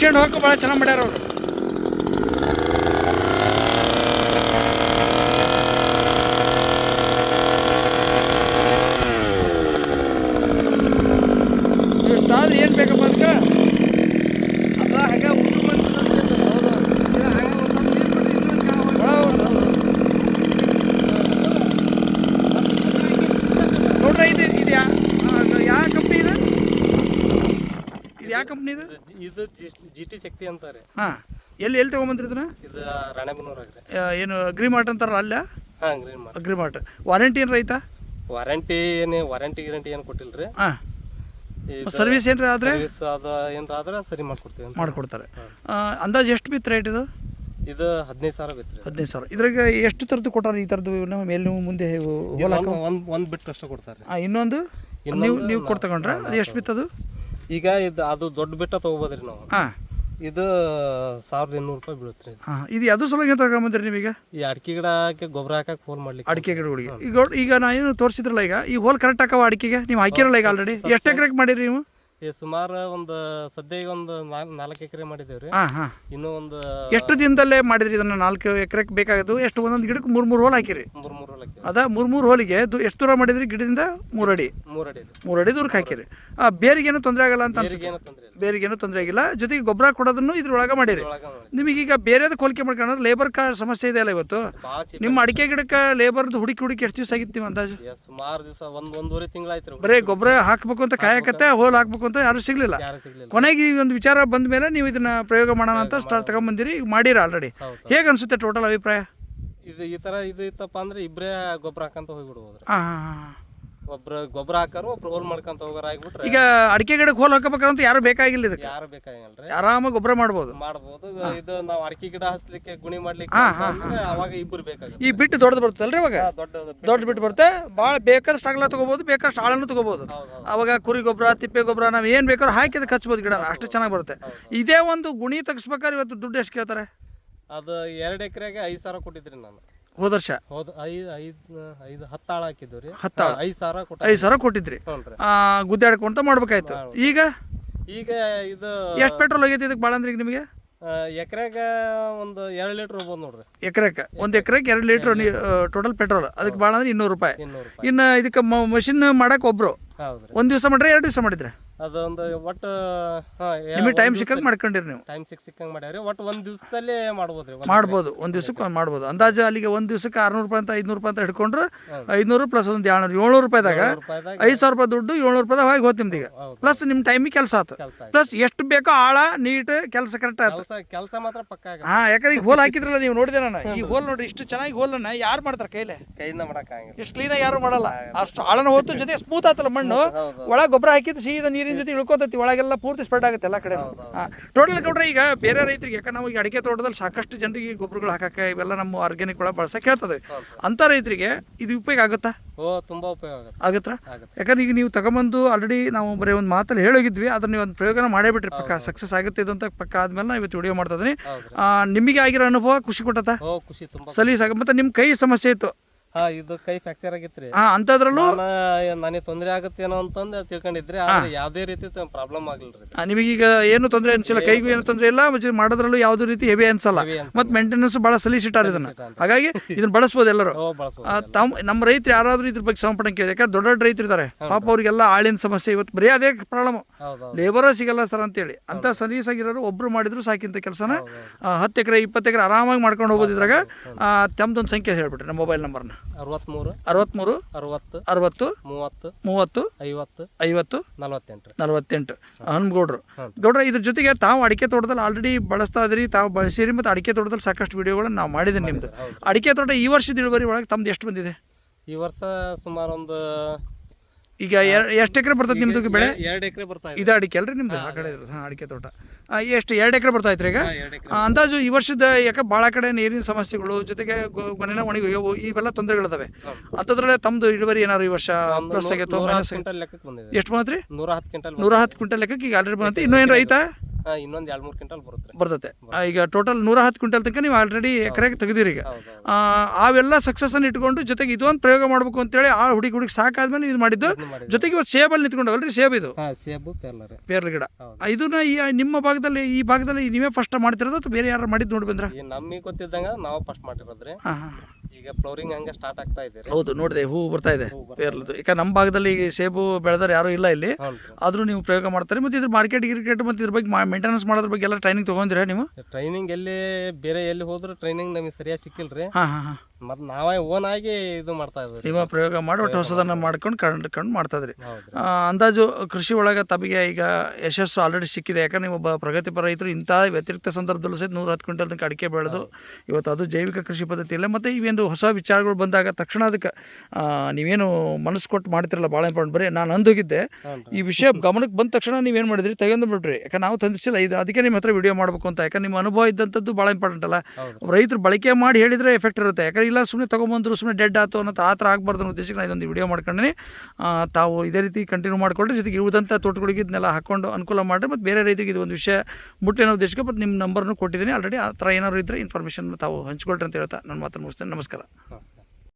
ಓಡಿಸ್ಕೊಂಡು ಹಾಕೋ ಭಾಳ ಚೆನ್ನಾಗಿ ಮಾಡ್ಯಾರ ಅವರು ಇಷ್ಟಾದ್ರೆ ಏನು ಬೇಕಪ್ಪ ಅದಕ್ಕೆ ಅದ ಹಂಗೆ ಉದ್ದು ಬಂದು ಹೌದು ಇದು ಹಂಗೆ ಒಂದೊಂದು ನೀರು ಬಿಟ್ಟು ಇನ್ನೊಂದು ಕಾವು ಹೋಗಿ ನೋಡ್ರಿ ಇದು ಇದು ಯಾ ಯಾವ ಕಂಪ್ನಿ ಇದು ಇದು ಯಾವ ಕಂಪ್ನಿ ಇದು? ಇದು ಜಿ ಟಿ ಶಕ್ತಿ ಅಂತಾರೆ. ಹಾ ಎಲ್ಲಿ ಎಲ್ಲಿ ತೊಗೊಂಬಂದ್ರಿ ಇದನ್ನ? ಇದು ರಾಣೆಬೆನ್ನೂರಾಗ್ರಿ ಆ, ಏನು ಅಗ್ರಿಮಾರ್ಟ್ ಅಂತಾರಲ್ಲ ಅಲ್ಲ? ಹಾಂ ಗ್ರೀನ್ ಅಗ್ರಿ ಅಗ್ರಿಮಾರ್ಟ್ ವಾರಂಟಿ ಏನು ರೈತ? ವಾರಂಟಿ ಏನು ವಾರಂಟಿ ಗ್ಯಾರಂಟಿ ಏನು ಕೊಟ್ಟಿಲ್ರಿ. ಹಾಂ. ಸರ್ವಿಸ್ ಏನ್ರ ಆದ್ರೆ? ಸರ್ವಿಸ್ ಅದು ಏನಾರ ಆದ್ರೆ ಸರಿ ಮಾಡ್ಕೊಡ್ತೀವಿ. ಮಾಡಿಕೊಡ್ತಾರೆ. ಅಂದಾಜು ಎಷ್ಟು ಬಿತ್ತು ರೇಟ್ ಇದು? ಇದು ಹದಿನೈದು ಸಾವಿರ ಬಿತ್ತು ಹದಿನೈದು ಸಾವಿರ. ಇದ್ರಾಗ ಎಷ್ಟು ಥರದ್ದು ಕೊಟ್ಟಾರ ಈ ಥರದ್ದು ಮೇಲೆ ನೀವು ಮುಂದೆ ಹೋಲ ಒಂದು ಒಂದು ಬಿಟ್ಟು ಅಷ್ಟೇ ಕೊಡ್ತಾರೆ. ಇನ್ನೊಂದು? ನೀವು ನೀವು ಕೊಡ್ತಕೊಂಡ್ರೆ ಅದು ಎಷ್ಟು ಬಿತ್ತದು ಈಗ ಇದು ಅದು ದೊಡ್ಡ ಬೆಟ್ಟ ತೊಗೊಬೋದ್ರಿ ನಾವು. ಹಾಂ. ಇದು ಸಾವಿರದ ಇನ್ನೂರು ರೂಪಾಯಿ ಬೀಳುತ್ತೆ ರೀ. ಹಾಂ ಇದು ಅದು ಸಲುವಾಗಿ ತಗೊಂಬಂದ್ರಿ ನೀವೀಗ? ಈ ಅಡಿಕೆ ಗಿಡಕ್ಕೆ ಗೊಬ್ಬರ ಹಾಕಕ್ಕೆ ಫೋನ್ ಮಾಡ್ಲಿಕ್ಕೆ ಅಡಿಕೆ ಗಿಡಗಳಿಗೆ ಈಗ ಈಗ ನಾ ಏನು ತೋರಿಸಿದ್ರಲ್ಲ ಈಗ ಈ ಹೋಲ್ ಕರೆಕ್ಟ್ ಹಾಕವ ಅಡಿಕೆಗೆ? ನೀವು ಹಾಕಿರಲ್ಲ ಈಗ ಆಲ್ರೆಡಿ ಎಷ್ಟು ಎಕರೆಗೆ ಮಾಡಿರಿ ನೀವು? ಈ ಸುಮಾರು ಒಂದು ಸದ್ಯ ಈಗ ಒಂದು ನಾಲ್ಕು ಎಕರೆ ಮಾಡಿದ್ದೇವೆ ರೀ ಹಾಂ ಹಾಂ. ಇನ್ನೂ ಒಂದು ಎಷ್ಟು ದಿನದಲ್ಲೇ ಮಾಡಿದ್ರಿ ಇದನ್ನು ನಾಲ್ಕು ಎಕರೆಗೆ ಬೇಕಾಗದು ಎಷ್ಟು ಒಂದೊಂದು ಗಿಡಕ್ಕೆ ಮೂರು ಮೂರು ಹೋಲ್ ಹಾಕಿರಿ. ಮೂರು ಮೂರು ಲಕ್ಷ ಅದ ಮೂರು ಮೂರು ಹೋಲಿಗೆ ದು ಎಷ್ಟು ದೂರ ಮಾಡಿದ್ರಿ ಗಿಡದಿಂದ? ಮೂರು ಅಡಿ. ಮೂರು ಅಡಿ ರೀ. ಮೂರು ಅಡಿ ದೂರಕ್ಕೆ ಹಾಕಿರಿ. ಆ, ಬೇರಿಗೇನು ತೊಂದರೆ ಆಗಲ್ಲ ಅಂತ ಅನ್ಸುತ್ತೆ. ಏನು ತೊಂದರೆ ಇಲ್ಲ. ಬೇರಿಗೇನು ತೊಂದರೆ ಆಗಿಲ್ಲ. ಜೊತೆಗೆ ಗೊಬ್ಬರ ಕೊಡೋದನ್ನು ಇದ್ರೊಳಗೆ ಮಾಡಿರಿ. ನಿಮಗೆ ಈಗ ನಿಮಗೀಗ ಬೇರೆದು ಹೋಲಿಕೆ ಮಾಡ್ಕೊಂಡ್ರೆ ಲೇಬರ್ ಕಾ ಸಮಸ್ಯೆ ಇದೆ ಅಲ್ಲ ಇವತ್ತು? ಭಾಳ ಚೀಪ್ ನಿಮ್ಮ ಅಡಿಕೆ ಗಿಡಕ್ಕೆ ಲೇಬರ್ದು ಹುಡುಕಿ ಹುಡುಕಿ ಎಷ್ಟು ದಿವಸ ಆಗಿತ್ತು ನೀವು ಅಂದಾಜು? ಸುಮಾರು ದಿವಸ ಒಂದು ಒಂದೂವರೆ ತಿಂಗಳಾಯ್ತು ರೀ ಬರೀ ಗೊಬ್ಬರ ಹಾಕ್ಬೇಕು ಅಂತ ಕಾಯಕತ್ತೆ ಹೋಲ್ ಹಾಕ್ಬೇಕು ಅಂತ ಯಾರು ಸಿಗಲಿಲ್ಲ. ಯಾರು ಸಿಗ್ಲಿಲ್ಲ. ಕೊನೆಗೆ ಈ ಒಂದು ವಿಚಾರ ಬಂದ ಮೇಲೆ ನೀವು ಇದನ್ನ ಪ್ರಯೋಗ ಮಾಡೋಣ ಅಂತ ಸ್ಟಾರ್ಟ್ ತಗೊಂಬಂದಿರಿ ಈಗ ಮಾಡಿರ ಆಲ್ರೆಡಿ. ಹೇಗೆ ಅನಿಸುತ್ತೆ ಟೋಟಲ್ ಅಭಿಪ್ರಾಯ? ಇದು ಈ ಥರ ಇದು ಇತ್ತಪ್ಪ ಅಂದ್ರೆ ಇಬ್ಬರೇ ಗೊಬ್ಬರ ಹಾಕಂತ ಹೋಗಿಬಿಡ್ಬೋದು. ಹಾಂ ಹಾಂ ಹಾಂ. ಒಬ್ರು ಗೊಬ್ಬರ ಹಾಕಾರು ಒಬ್ರು ಹೋಲ್ ಮಾಡ್ಕೊಂತ ಹೋಗಾರ ಆಗ್ಬಿಟ್ರೆ ಈಗ ಅಡಿಕೆ ಗಿಡಕ್ಕೆ ಹೋಲ್ ಹಾಕಬೇಕಂತ ಯಾರು ಬೇಕಾಗಿಲ್ಲ ಇದಕ್ಕೆ. ಯಾರು ಬೇಕಾಗಿಲ್ಲ ಆರಾಮಾಗಿ ಗೊಬ್ಬರ ಮಾಡ್ಬೋದು. ಮಾಡ್ಬೋದು. ಇದು ನಾವು ಅಡಿಕೆ ಗಿಡ ಹಚ್ಲಿಕ್ಕೆ ಗುಣಿ ಮಾಡ್ಲಿಕ್ಕೆ ಅಂದ್ರೆ ಅವಾಗ ಇಬ್ಬರು ಬೇಕಾಗುತ್ತೆ. ಈ ಬಿಟ್ಟು ದೊಡ್ಡದು ಬರ್ತದಲ್ರಿ ಇವಾಗ ದೊಡ್ಡದು ದೊಡ್ಡ ಬಿಟ್ಟು ಬರುತ್ತೆ. ಭಾಳ ಬೇಕಷ್ಟು ಅಗಲ ತಗೋಬೋದು ಬೇಕಷ್ಟು ಆಳನ್ನು ತಗೋಬಹುದು ಹೌದು ಹೌದು. ಅವಾಗ ಕುರಿ ಗೊಬ್ಬರ ತಿಪ್ಪೆ ಗೊಬ್ಬರ ನಾವು ಏನು ಬೇಕಾದ್ರೂ ಹಾಕಿ ಅದಕ್ಕೆ ಹಚ್ಬೋದು ಗಿಡ. ಅಷ್ಟು ಚೆನ್ನಾಗಿ ಬರುತ್ತೆ. ಇದೇ ಒಂದು ಗುಣಿ ತೆಗಿಸ್ಬೇಕಾದ್ರೆ ಇವತ್ತು ದುಡ್ಡು ಎಷ್ಟು ಕೇಳ್ತಾರೆ? ಅದು ಎರಡು ಎಕರೆಗೆ ಐದು ಸಾವಿರ ಕೊಟ್ಟಿದ್ರಿ ನಾನು. ಹೋದ ವರ್ಷ? ಹೌದು ಐದು ಐದು ಐದು ಹತ್ತು ಆಳು ಹಾಕಿದ್ವಿ ರೀ. ಹತ್ತು ಆಳು. ಐದು ಸಾವಿರ ಕೊಟ್ಟ ಐದು ಸಾವಿರ ಕೊಟ್ಟಿದ್ರಿ. ಹ್ಞೂ ರೀ. ಆ, ಗುದ್ದಾಡ್ಕೊಂತ ಮಾಡ್ಬೇಕಾಯ್ತು. ಈಗ? ಈಗ ಇದು ಎಷ್ಟು ಪೆಟ್ರೋಲ್ ಆಗೈತಿ ಇದಕ್ಕೆ ಭಾಳ ಅಂದ್ರೆ ಈಗ ನಿಮಗೆ? ಎಕರೆಗೆ ಒಂದು ಎರಡು ಲೀಟ್ರ್ ಹೋಗ್ಬೋದು ನೋಡ್ರಿ. ಎಕರೆಗೆ? ಒಂದು ಎಕರೆಗೆ ಎರಡು ಲೀಟ್ರ್ ಟೋಟಲ್ ಪೆಟ್ರೋಲ್. ಅದಕ್ಕೆ ಭಾಳ ಅಂದ್ರೆ ಇನ್ನೂರು ರೂಪಾಯಿ. ಇನ್ನೂರು ಇನ್ನು ಇದಕ್ಕೆ ಮಷಿನ್ ಮಾಡಕ್ಕೆ ಒಬ್ರು. ಒಂದು ದಿವಸ ಮಾಡ್ರೆ ಎರಡು ದಿವಸ ಮಾಡಿದ್ರೆ? ಅದೊಂದು ಒಟ್ಟು ನಿಮಗೆ ಟೈಮ್ ಸಿಕ್ಕಂಗೆ ಮಾಡ್ಕೊಂಡಿರಿ ನೀವು. ಟೈಮ್ ಸಿಕ್ಕ ಸಿಕ್ಕಂಗೆ ಮಾಡ್ಯಾವ್ರಿ ಒಟ್ಟು ಒಂದು ದಿವಸದಲ್ಲೇ ಮಾಡ್ಬೋದ್ರಿ ಒಂದ್ ಮಾಡ್ಬೋದು ಒಂದು ದಿವ್ಸಕ್ಕೆ ಮಾಡ್ಬೋದು. ಅಂದಾಜು ಅಲ್ಲಿಗೆ ಒಂದು ದಿವಸಕ್ಕೆ ಆರುನೂರು ರೂಪಾಯಿ ಅಂತ ಐದುನೂರು ರೂಪಾಯಿ ಅಂತ ಹಿಡ್ಕೊಂಡ್ರೆ ಐದುನೂರು ಪ್ಲಸ್ ಒಂದು ಏಳ್ನೂರು ಏಳ್ನೂರು ರೂಪಾಯಿದಾಗ ರೂಪಾಯಿದಾಗ ಐದು ಸಾವಿರ ರೂಪಾಯಿ ದುಡ್ಡು ಏಳ್ನೂರು ರೂಪಾಯಿದಾಗ ಹೋಗಿ ಹೋಗ್ತಿ ನಿಮ್ದೀಗ. ಹೌದು. ಪ್ಲಸ್ ನಿಮ್ಮ ಟೈಮಿಗೆ ಕೆಲಸ ಆಯ್ತು. ಪ್ಲಸ್ ಎಷ್ಟು ಬೇಕೋ ಆಳ ನೀಟ್ ಕೆಲಸ ಕರೆಕ್ಟ್ ಆಯ್ತು ಕೆಲಸ ಕೆಲಸ ಮಾತ್ರ ಪಕ್ಕ ಆಗುತ್ತೆ. ಹಾಂ ಯಾಕಂದ್ರೆ ಈಗ ಹೋಲ್ ಹಾಕಿದ್ರಲ್ಲ ನೀವು ನೋಡಿದೆ ನಾನು. ಈ ಹೋಲ್ ನೋಡ್ರಿ ಇಷ್ಟು ಚೆನ್ನಾಗಿ ಹೋಲನ್ನ ಯಾರು ಮಾಡ್ತಾರೆ ಕೈಲೇ? ಕೈಯಿಂದ ಮಾಡಕ್ಕಾಗಿಲ್ಲ ಇಷ್ಟು ಕ್ಲೀನಾಗಿ ಯಾರು ಮಾಡಲ್ಲ. ಅಷ್ಟು ಆಳನ ಹೋತು ಜೊತೆ ಸ್ಮೂತ್ ಆತಲ್ಲ ಮಣ್ಣು. ಹೌದು. ಒಳಗೆ ಗೊಬ್ಬರ ಹಾಕಿದ್ದು ಸೀದಾ ನೀರಿನ ಜೊತೆ ಇಳ್ಕೊತೈತಿ ಒಳಗೆಲ್ಲ ಪೂರ್ತಿ ಸ್ಪ್ರೆಡ್ ಆಗುತ್ತೆ ಎಲ್ಲ ಕಡೆ ಟೋಟಲ್ ಕೊಡ್ರೆ ಈಗ ಬೇರೆ ರೈತರಿಗೆ ಯಾಕಂದ್ರೆ ನಾವು ಈಗ ಅಡಿಕೆ ತೋಟದಲ್ಲಿ ಸಾಕಷ್ಟು ಜನರಿಗೆ ಗೊಬ್ಬರಗಳು ಹಾಕಕ್ಕೆ ಇವೆಲ್ಲ ನಮ್ಮ ಆರ್ಗ್ಯಾನಿಕ್ ಒಳಗೆ ಬಳಸಕ್ಕೆ ಹೇಳ್ತದೆ. ಅಂಥ ರೈತರಿಗೆ ಇದು ಉಪಯೋಗ ಆಗುತ್ತಾ? ಓ ತುಂಬಾ ಉಪಯೋಗ ಆಗುತ್ತೆ. ಆಗುತ್ತಾ? ಯಾಕಂದ್ರೆ ಈಗ ನೀವು ತಗೊಂಬಂದು ಆಲ್ರೆಡಿ ನಾವು ಬರೀ ಒಂದು ಮಾತಲ್ಲಿ ಹೇಳೋಗಿದ್ವಿ ಅದನ್ನ ನೀವು ಒಂದು ಪ್ರಯೋಗನ ಮಾಡೇ ಬಿಟ್ರಿ ಪಕ್ಕ ಸಕ್ಸಸ್ ಆಗುತ್ತೆ ಇದು ಅಂತ ಪಕ್ಕ ಆದ್ಮೇಲೆ ನಾವು ಇವತ್ತು ವಿಡಿಯೋ ಮಾಡ್ತಾ ಇದ್ದೀನಿ. ನಿಮಗೆ ಆಗಿರೋ ಅನುಭವ ಖುಷಿ ಕೊಟ್ಟತ್ತ? ಖುಷಿ ಸಲೀಸಾಗ. ಮತ್ತೆ ನಿಮ್ಮ ಕೈ ಸಮಸ್ಯೆ ಇತ್ತು. ಹಾ ಇದು ಕೈ ಫ್ರಾಕ್ಚರ್ ಆಗಿತ್ರಿ. ಹಾಂ ಅಂಥದ್ರಲ್ಲೂ ನಾನು ನನಗೆ ತೊಂದರೆ ಆಗುತ್ತೇನೋ ಅಂತಂದು ತಿಳ್ಕೊಂಡಿದ್ರಿ ಆದ್ರೆ ಯಾವುದೇ ರೀತಿ ಪ್ರಾಬ್ಲಮ್ ಆಗಿಲ್ರಿ ಆ, ನಿಮಗೀಗ ಏನು ತೊಂದರೆ ಅನ್ಸಿಲ್ಲ ಕೈಗೂ ಏನು ತೊಂದರೆ ಇಲ್ಲ ಮತ್ತೆ ಮಾಡೋದ್ರಲ್ಲೂ ಯಾವುದೇ ರೀತಿ ಹೆವಿ ಅನ್ಸಲ್ಲ. ಮತ್ತೆ ಮೇಂಟೆನೆನ್ಸ್ ಭಾಳ ಸಲೀಸಿಟ್ಟಾರ ಇದನ್ನ. ಹಾಗಾಗಿ ಇದನ್ನ ಬಳಸ್ಬೋದು ಎಲ್ಲರೂ. ತಮ್ಮ ಬಳಸ್ಬೋದು ಆ, ತಾವು ನಮ್ಮ ರೈತರು ಯಾರಾದರೂ ಇದ್ರ ಬಗ್ಗೆ ಸಂಪಣ ಕೇಳಿದೆ ಯಾಕಂದ್ರೆ ದೊಡ್ಡ ದೊಡ್ಡ ರೈತರು ಇದ್ದಾರೆ ಪಾಪ ಅವರಿಗೆಲ್ಲ ಆಳಿನ ಸಮಸ್ಯೆ ಇವತ್ತು ಬರೀ ಅದೇ ಪ್ರಾಬ್ಲಮ್ ಹೌದು ಹೌದು ಲೇಬರ ಸಿಗಲ್ಲ ಸರ್ ಅಂತೇಳಿ. ಅಂತ ಸಲೀಸಾಗಿರೋರು ಒಬ್ರು ಮಾಡಿದ್ರು ಸಾಕಿಂತ ಕೆಲಸನ. ಹತ್ತು ಎಕರೆ ಇಪ್ಪತ್ತು ಎಕರೆ ಆರಾಮಾಗಿ ಮಾಡ್ಕೊಂಡು ಹೋಗೋದಿದ್ರಾಗ ಇದ್ರಾಗ ತಮ್ದೊಂದು ಸಂಖ್ಯೆ ಹೇಳ್ಬಿಟ್ರಿ ನಮ್ಮ ಮೊಬೈಲ್ ನಂಬರ್ನ ಅರವತ್ಮೂರು ಅರವತ್ಮೂರು ಅರವತ್ತು ಅರವತ್ತು ಮೂವತ್ತು ಮೂವತ್ತು ಐವತ್ತು ಐವತ್ತು ನಲವತ್ತೆಂಟು. ನಲವತ್ತೆಂಟು. ಹನುಮಗೌಡ್ರು ಗೌಡ್ರ ಇದ್ರ ಜೊತೆಗೆ ತಾವು ಅಡಿಕೆ ತೋಟದಲ್ಲಿ ಆಲ್ರೆಡಿ ಬಳಸ್ತಾ ಇದ್ರಿ ತಾವು ಬಳಸಿರಿ ಮತ್ತು ಅಡಿಕೆ ತೋಟದಲ್ಲಿ ಸಾಕಷ್ಟು ವಿಡಿಯೋಗಳನ್ನು ನಾವು ಮಾಡಿದ್ದೀನಿ ನಿಮ್ಮದು ಅಡಿಕೆ ತೋಟ ಈ ವರ್ಷದ ಇಳುವರಿ ಒಳಗೆ ತಮ್ದು ಎಷ್ಟು ಬಂದಿದೆ? ಈ ವರ್ಷ ಸುಮಾರು ಒಂದು ಈಗ ಎಷ್ಟು ಎಕರೆ ಬರ್ತದೆ ನಿಮ್ದು ಬೆಳೆ? ಎರಡು ಎಕರೆ ಬರ್ತಾ ಇದೆ. ಇದು ಅಡಿಕೆ ಅಲ್ರಿ ನಿಮ್ದು? ಆ ಕಡೆ ಹಾಂ ಅಡಿಕೆ ತೋಟ. ಆ, ಎಷ್ಟು ಎರಡು ಎಕರೆ ಬರ್ತಾ ಐತ್ರಿ ಈಗ? ಅಂದಾಜು ಈ ವರ್ಷದ ಯಾಕೆ ಭಾಳ ಕಡೆ ನೀರಿನ ಸಮಸ್ಯೆಗಳು ಜೊತೆಗೆ ಮನೆಯ ಒಣಗಿ ಹೋಗ್ಯವು ಇವೆಲ್ಲ ತೊಂದರೆಗಳಿದಾವೆ. ಅಂಥದ್ರಲ್ಲೇ ತಮ್ಮದು ಇಳುವರಿ ಏನಾರು ಈ ವರ್ಷ ಪ್ಲಸ್ ಆಗೈತೋ ಮೈನಸ್ ಎಷ್ಟು ಬಂದ್ರಿ ನೂರ ಹತ್ತು ಕ್ವಿಂಟಲ್ ನೂರ ಹತ್ತು ಕ್ವಿಂಟಲ್ ಲೆಕ್ಕಕ್ಕೆ ಈಗ ಆಲ್ರೆಡಿ ಬಂದಿ ಇನ್ನೂ ಏನು ರೈತ? ಇನ್ನೊಂದ್ ಎರಡು ಮೂರು ಕ್ವಿಂಟಲ್ ಬರುತ್ತೆ. ಬರ್ತತೆ. ಈಗ ಟೋಟಲ್ ನೂರ ಹತ್ತು ಕ್ವಿಂಟಲ್ ತನಕ ನೀವು ಆಲ್ರೆಡಿ ಎಕರೆಗೆ ತೆಗೆದಿರಿ ಈಗ. ಅವೆಲ್ಲ ಸಕ್ಸಸ್ ಸಕ್ಸಸ್ಸನ್ನು ಇಟ್ಕೊಂಡು ಜೊತೆಗೆ ಇದೊಂದು ಪ್ರಯೋಗ ಮಾಡಬೇಕು ಅಂತೇಳಿ ಆ ಹುಡುಗಿ ಹುಡುಗಿ ಸಾಕಾದ್ಮೇಲೆ ಇದು ಮಾಡಿದ್ದು. ಜೊತೆಗೆ ಇವತ್ತು ಸೇಬಲ್ಲಿ ನಿಂತ್ಕೊಂಡವಲ್ರಿ ಸೇಬ್ ಇದು? ಹಾ ಸೇಬು ಪೇರ್ಲರ್ ಪೇರ್ಲ ಗಿಡ. ಇದನ್ನ ಈ ನಿಮ್ಮ ಭಾಗದಲ್ಲಿ ಈ ಭಾಗದಲ್ಲಿ ನೀವೇ ಫಸ್ಟ್ ಮಾಡ್ತಿರೋದು ಅಥವಾ ಬೇರೆ ಯಾರು ಮಾಡಿದ್ದು ನೋಡಿ ಬಂದ್ರೆ? ಈಗ ನಮಗೆ ಗೊತ್ತಿದ್ದಂಗ ನಾವು ಫಸ್ಟ್ ಮಾಡಿರೋದ್ರಿ. ಈಗ ಫ್ಲೋರಿಂಗ್ ಹಂಗೆ ಸ್ಟಾರ್ಟ್ ಆಗ್ತಾ ಇದೆ ಹೌದು ನೋಡಿದೆ ಹೂ ಬರ್ತಾ ಇದೆ ಪೇರ್ಲದು. ಈಗ ನಮ್ಮ ಭಾಗದಲ್ಲಿ ಈ ಸೇಬು ಬೆಳೆದಾರೆ ಯಾರು ಇಲ್ಲ ಇಲ್ಲಿ. ಆದ್ರೂ ಆದರೂ ನೀವು ಪ್ರಯೋಗ ಮಾಡ್ತಾರೆ. ಮತ್ತೆ ಇದ್ರ ಮಾರ್ಕೆಟ್ ಗಿರ್ಕೆಟ್ ಮತ್ತೆ ಇದ್ರ ಬಗ್ಗೆ ಮೇಂಟೆನೆನ್ಸ್ ಮಾಡೋದ್ರ ಬಗ್ಗೆ ಎಲ್ಲ ಟ್ರೈನಿಂಗ್ ತೊಗೊಂಡಿರಾ ನೀವು? ಟ್ರೈನಿಂಗ್ ಎಲ್ಲಿ ಬೇರೆ ಎಲ್ಲಿ ಹೋದ್ರು ಟ್ರೈನಿಂಗ್ ನಮಗೆ ಸರಿಯಾಗಿ ಸಿಕ್ಕಿಲ್ರಿ. ಹಾಂ ಹಾಂ ಹಾಂ. ಮತ್ ನಾವೇ ಓನ್ ಆಗಿ ಇದು ಮಾಡ್ತಾ ಇದ್ವಿ ನೀವು ಪ್ರಯೋಗ ಮಾಡಿ ಒಟ್ಟು ಹೊಸದನ್ನು ಮಾಡ್ಕೊಂಡು ಕಂಡ್ಕೊಂಡು ಮಾಡ್ತಾಯಿದ್ರಿ. ಹೌದ್ರಿ. ಅಂದಾಜು ಕೃಷಿ ಒಳಗೆ ತಮಗೆ ಈಗ ಯಶಸ್ಸು ಆಲ್ರೆಡಿ ಸಿಕ್ಕಿದೆ. ಯಾಕಂದ್ರೆ ನೀವು ಒಬ್ಬ ಪ್ರಗತಿಪರ ರೈತರು ಇಂಥ ವ್ಯತಿರಿಕ್ತ ಸಂದರ್ಭದಲ್ಲೂ ಸಹಿತ ನೂರ ಹತ್ತು ಕ್ವಿಂಟಲ್ ತನಕ ಅಡಿಕೆ ಬೆಳೆದು ಇವತ್ತು ಅದು ಜೈವಿಕ ಕೃಷಿ ಪದ್ಧತಿ ಇಲ್ಲ ಮತ್ತು ಇವೇನು ಹೊಸ ವಿಚಾರಗಳು ಬಂದಾಗ ತಕ್ಷಣ ಅದಕ್ಕೆ ನೀವೇನು ಮನಸ್ಸು ಕೊಟ್ಟು ಮಾಡ್ತಿರಲ್ಲ ಭಾಳ ಇಂಪಾರ್ಟೆಂಟ್ ಬರೀ ನಾನು ಅಂದೋಗಿದ್ದೆ. ಈ ವಿಷಯ ಗಮನಕ್ಕೆ ಬಂದ ತಕ್ಷಣ ನೀವೇನು ಮಾಡಿದ್ರಿ? ತೆಗೆದು ಬಿಡ್ರಿ ಯಾಕಂದ್ರೆ ನಾವು ತಂದಿಸಿಲ್ಲ. ಇದು ಅದಕ್ಕೆ ನಿಮ್ಮ ಹತ್ರ ವಿಡಿಯೋ ಮಾಡಬೇಕು ಅಂತ. ಯಾಕಂದ್ರೆ ನಿಮ್ಮ ಅನುಭವ ಇದ್ದಂಥದ್ದು ಭಾಳ ಇಂಪಾರ್ಟೆಂಟ್ ಅಲ್ಲ. ರೈತರು ಬಳಕೆ ಮಾಡಿ ಹೇಳಿದರೆ ಎಫೆಕ್ಟ್ ಇರುತ್ತೆ. ಯಾಕಂದ್ರೆ ಇಲ್ಲ ಸುಮ್ಮನೆ ತೊಗೊಂಬಂದ್ರು ಸುಮ್ಮನೆ ಡೆಡ್ ಆಯ್ತು ಅನ್ನೋ ಆ ಥರ ಆಗಬಾರ್ದು ಅನ್ನೋ ಉದ್ದೇಶಕ್ಕೆ ನಾನು ಇದೊಂದು ವಿಡಿಯೋ ಮಾಡ್ಕೊಂಡಿನಿ ತಾವು ಇದೇ ರೀತಿ ಕಂಟಿನ್ಯೂ ಮಾಡಿಕೊಂಡ್ರೆ ಜೊತೆಗೆ ಉಳಿದಂಥ ತೋಟಗಳಿಗೆ ಇದನ್ನೆಲ್ಲ ಹಾಕ್ಕೊಂಡು ಅನುಕೂಲ ಮಾಡಿರಿ ಮತ್ತು ಬೇರೆ ರೈತರಿಗೆ ಇದು ಒಂದು ವಿಷಯ ಮುಟ್ಲಿ ಅನ್ನೋ ಉದ್ದೇಶಕ್ಕೆ ಮತ್ತು ನಿಮ್ಮ ನಂಬರ್ನು ಕೊಟ್ಟಿದ್ದೀನಿ. ಆಲ್ರೆಡಿ ಆ ಥರ ಏನಾದ್ರು ಇದ್ದರೆ ಇನ್ಫಾರ್ಮೇಷನ್ ತಾವು ಹಂಚ್ಕೊಳ್ರಿ ಅಂತ ಹೇಳ್ತಾ ನನ್ನ ಮಾತನ್ನು ಮುಗಿಸ್ತೇನೆ. ನಮಸ್ಕಾರ.